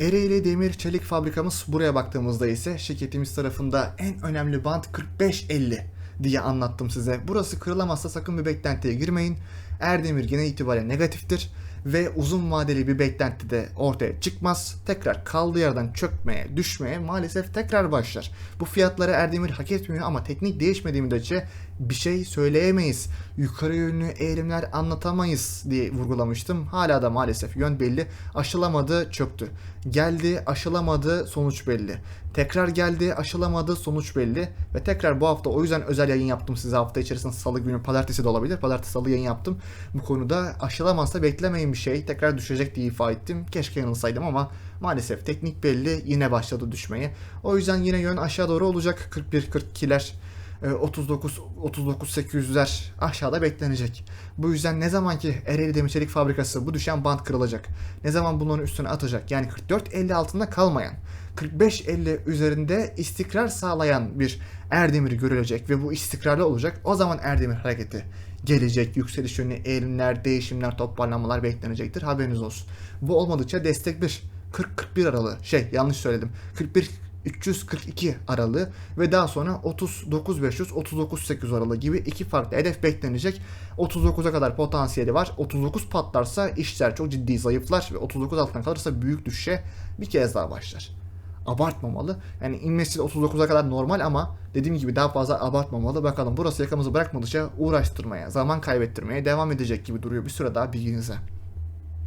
Ereğli Demir Çelik Fabrikamız buraya baktığımızda ise şirketimiz tarafında en önemli band 45-50 diye anlattım size. Burası kırılamazsa sakın bir beklentiye girmeyin. Erdemir genel itibariyle negatiftir ve uzun vadeli bir beklenti de ortaya çıkmaz. Tekrar kaldığı yerden çökmeye, düşmeye maalesef tekrar başlar. Bu fiyatları Erdemir hak etmiyor ama teknik değişmediği müddetçe bir şey söyleyemeyiz. Yukarı yönlü eğilimler anlatamayız diye vurgulamıştım. Hala da maalesef yön belli. Aşılamadı, çöktü. Geldi, aşılamadı, sonuç belli. Tekrar geldi, aşılamadı, sonuç belli. Ve tekrar bu hafta o yüzden özel yayın yaptım size hafta içerisinde salı günü, pazartesi de olabilir. Pazartesi salı yayın yaptım. Bu konuda aşılamazsa beklemeyin bir şey. Tekrar düşecek diye ifade ettim. Keşke yanılsaydım ama maalesef teknik belli yine başladı düşmeye. O yüzden yine yön aşağı doğru olacak. 41-42'ler 39 39 800'ler aşağıda beklenecek. Bu yüzden ne zaman ki Ereğli Demir Çelik Fabrikası bu düşen band kırılacak. Ne zaman bunların üstüne atacak. Yani 44.50 altında kalmayan 45.50 üzerinde istikrar sağlayan bir Erdemir görülecek ve bu istikrarlı olacak. O zaman Erdemir hareketi gelecek. Yükseliş yönlü eğilimler, değişimler, toparlanmalar beklenecektir. Haberiniz olsun. Bu olmadıkça destek 1. 40-41 aralığı. Şey yanlış söyledim. 41 342 aralığı ve daha sonra 39500 39800 aralığı gibi iki farklı hedef beklenecek. 39'a kadar potansiyeli var. 39 patlarsa işler çok ciddi zayıflar ve 39 altına kalırsa büyük düşüşe bir kez daha başlar. Abartmamalı. Yani inmesi 39'a kadar normal ama dediğim gibi daha fazla abartmamalı. Bakalım burası yakamızı bırakmadıkça uğraştırmaya, zaman kaybettirmeye devam edecek gibi duruyor bir süre daha bilginize.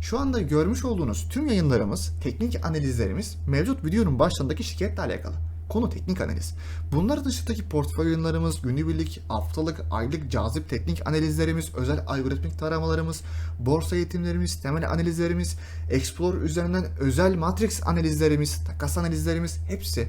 Şu anda görmüş olduğunuz tüm yayınlarımız, teknik analizlerimiz mevcut videonun başlarındaki şirketle alakalı. Konu teknik analiz. Bunlar dışındaki portföy yayınlarımız, günübirlik, haftalık, aylık cazip teknik analizlerimiz, özel algoritmik taramalarımız, borsa eğitimlerimiz, temel analizlerimiz, Explore üzerinden özel matrix analizlerimiz, takas analizlerimiz hepsi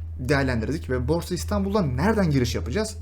değerlendirdik ve Borsa İstanbul'da nereden giriş yapacağız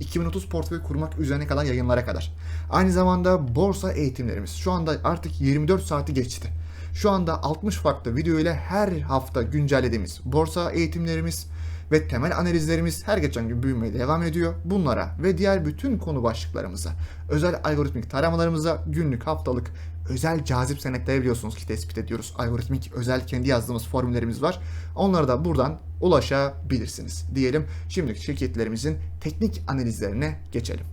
2030 portföy kurmak üzerine kalan yayınlara kadar. Aynı zamanda borsa eğitimlerimiz. Şu anda artık 24 saati geçti. Şu anda 60 farklı video ile her hafta güncellediğimiz borsa eğitimlerimiz ve temel analizlerimiz her geçen gün büyümeye devam ediyor. Bunlara ve diğer bütün konu başlıklarımıza, özel algoritmik taramalarımıza, günlük, haftalık, özel cazip senetleri biliyorsunuz ki tespit ediyoruz. Algoritmik özel kendi yazdığımız formüllerimiz var. Onlara da buradan ulaşabilirsiniz diyelim. Şimdiki şirketlerimizin teknik analizlerine geçelim.